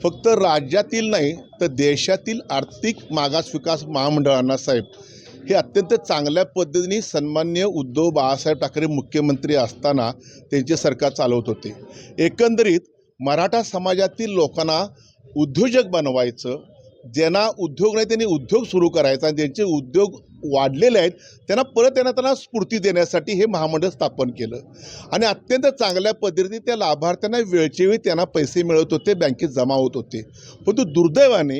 फक्त राज्यातील नाही तर देशातील आर्थिक मागास विकास महामंडळांना साहेब हे अत्यंत चांगल्या पद्धतीने सन्मान्य उद्धव बाळासाहेब ठाकरे मुख्यमंत्री असताना त्यांचे सरकार चालवत होते. एकंदरीत मराठा समाजातील लोकांना उद्योजक बनवायचं ज्यांना उद्योग नाही त्यांनी उद्योग सुरू करायचा आणि ज्यांचे उद्योग वाढलेले आहेत त्यांना परत त्यांना त्यांना स्फूर्ती देण्यासाठी हे महामंडळ स्थापन केलं. आणि अत्यंत चांगल्या पद्धतीने त्या लाभार्थ्यांना वेळचेवेळी वेळी त्यांना पैसे मिळत होते बँकेत जमा होत होते. परंतु दुर्दैवाने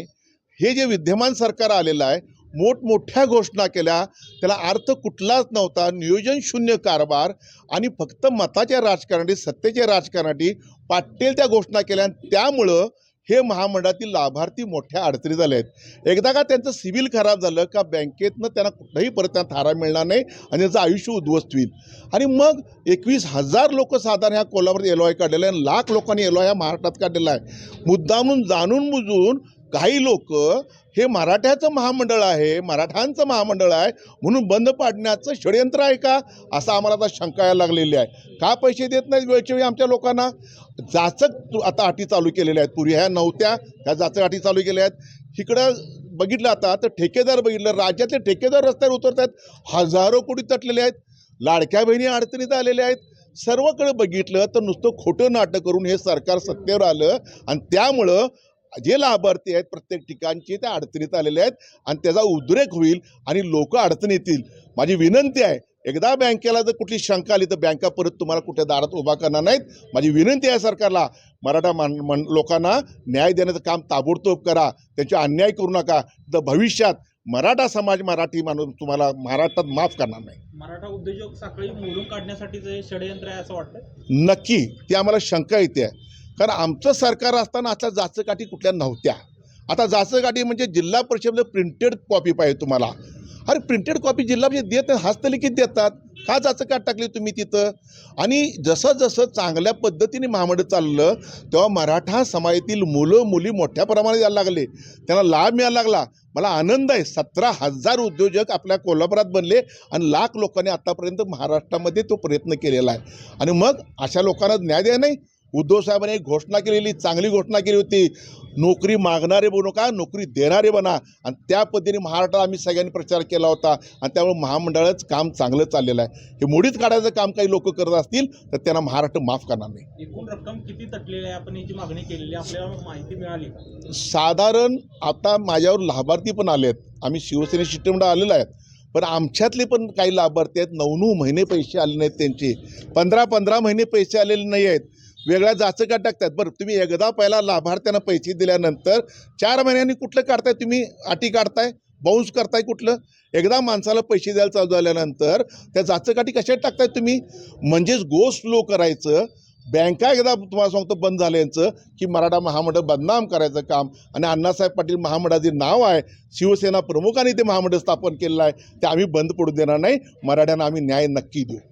हे जे विद्यमान सरकार आलेलं आहे मोठमोठ्या घोषणा केल्या. त्याला अर्थ कुठलाच नव्हता. नियोजन शून्य कारभार आणि फक्त मताच्या राजकारणासाठी सत्तेच्या राजकारणासाठी पाटील त्या घोषणा केल्या. आणि त्यामुळं हे महामंडळातील लाभार्थी मोठ्या अडचणीत आले आहेत. एकदा का त्यांचं सिबिल खराब झालं का बँकेतनं त्यांना कुठलाही परत त्यांना थारा मिळणार नाही आणि त्यांचं आयुष्य उद्ध्वस्त होईल. आणि मग एकवीस हजार लोक साधारण ह्या कोल्हापूरात एलो आय काढलेलं आहे लाख लोकांनी एल ह्या महाराष्ट्रात काढलेला आहे. मुद्दामून जाणून बुजून काही लोक हे मराठ्याचं महामंडळ आहे मराठांचं महामंडळ आहे म्हणून बंद पाडण्याचं षडयंत्र आहे का? असं आम्हाला आता शंका यायला लागलेली आहे. का पैसे देत नाहीत वेळच्या वेळी आमच्या लोकांना? जाचक आता अटी चालू केलेल्या आहेत. पूर्वी ह्या नव्हत्या ह्या जाचक अटी चालू केल्या आहेत. इकडं बघितलं आता तर ठेकेदार बघितलं राज्यातले ठेकेदार रस्त्यावर उतरत आहेत हजारो कोटी तटलेले आहेत. लाडक्या बहिणी अडचणीत आलेल्या आहेत. सर्वकडे बघितलं तर नुसतं खोटं नाटक करून हे सरकार सत्तेवर आलं आणि त्यामुळं जे लाभार्थी आहेत प्रत्येक ठिकाणचे त्या अडचणीत आलेले आहेत आणि त्याचा उद्रेक होईल आणि लोक अडचणीत येतील. माझी विनंती आहे एकदा बँकेला जर कुठली शंका आली तर बँका परत तुम्हाला कुठल्या दारात उभा करणार नाहीत. माझी विनंती आहे सरकारला मराठा मान मन लोकांना न्याय देण्याचं काम ताबडतोब करा. त्यांचे अन्याय करू नका. तर भविष्यात मराठा समाज मराठी माणूस तुम्हाला महाराष्ट्रात माफ करणार नाही. मराठा उद्योजक साखळी मोडून काढण्यासाठीचं हे षडयंत्र आहे असं वाटतं नक्की. ती आम्हाला शंका येते. आहे कारण आमचं सरकार असताना आता जाचकाठी कुठल्या नव्हत्या. आता जाचकाठी म्हणजे जिल्हा परिषदेला प्रिंटेड कॉपी पाहिजे तुम्हाला. अरे प्रिंटेड कॉपी जिल्हा परिषद देत हस्तलिखित देतात. का जाचकाट टाकली तुम्ही तिथं? आणि जसं जसं चांगल्या पद्धतीने महामंडळ चाललं तेव्हा मराठा समाजातील मुलं मुली मोठ्या प्रमाणात यायला लागले. त्यांना लाभ मिळायला लागला. मला आनंद आहे. सतरा हजार उद्योजक आपल्या कोल्हापुरात बनले आणि लाख लोकांनी आत्तापर्यंत महाराष्ट्रामध्ये तो प्रयत्न केलेला आहे. आणि मग अशा लोकांना न्याय द्या नाही. उद्धव साहेबांनी एक घोषणा केलेली चांगली घोषणा केली होती. नोकरी मागणारे बनू नका नोकरी देणारे बना. आणि त्या पद्धतीने महाराष्ट्रात आम्ही सगळ्यांनी प्रचार केला होता. आणि त्यामुळे महामंडळाचं काम चांगलं चाललेलं आहे. हे मोडीत काढायचं काम काही लोक करत असतील तर त्यांना महाराष्ट्र माफ करणार नाही. एकूण रक्कम किती तटलेली आहे? आपण याची मागणी केलेली आपल्याला माहिती मिळाली साधारण आता माझ्यावर लाभार्थी पण आले आहेत आम्ही शिवसेने शिष्टमंडळ आलेलं आहेत. पण आमच्यातले पण काही लाभार्थी आहेत. नऊ नऊ महिने पैसे आले नाहीत त्यांचे. पंधरा पंधरा महिने पैसे आलेले नाही आहेत वेगळ्या जाचका टाकतात. बरं तुम्ही एकदा पहिला लाभार्थ्यांना पैसे दिल्यानंतर चार महिन्यांनी कुठलं काढताय तुम्ही? अटी काढताय? बाउन्स करताय कुठलं? एकदा माणसाला पैसे द्यायला चालू झाल्यानंतर त्या जाचकाठी कशात टाकताय तुम्ही? म्हणजेच गो स्लो करायचं. बँका एकदा तुम्हाला सांगतो बंद झाल्याचं की मराठा महामंडळ बदनाम करायचं काम. आणि अण्णासाहेब पाटील महामंडळाचे नाव आहे. शिवसेना प्रमुखांनी ते महामंडळ स्थापन केलेलं आहे. ते आम्ही बंद पडू देणार नाही. मराठ्यांना आम्ही न्याय नक्की देऊ.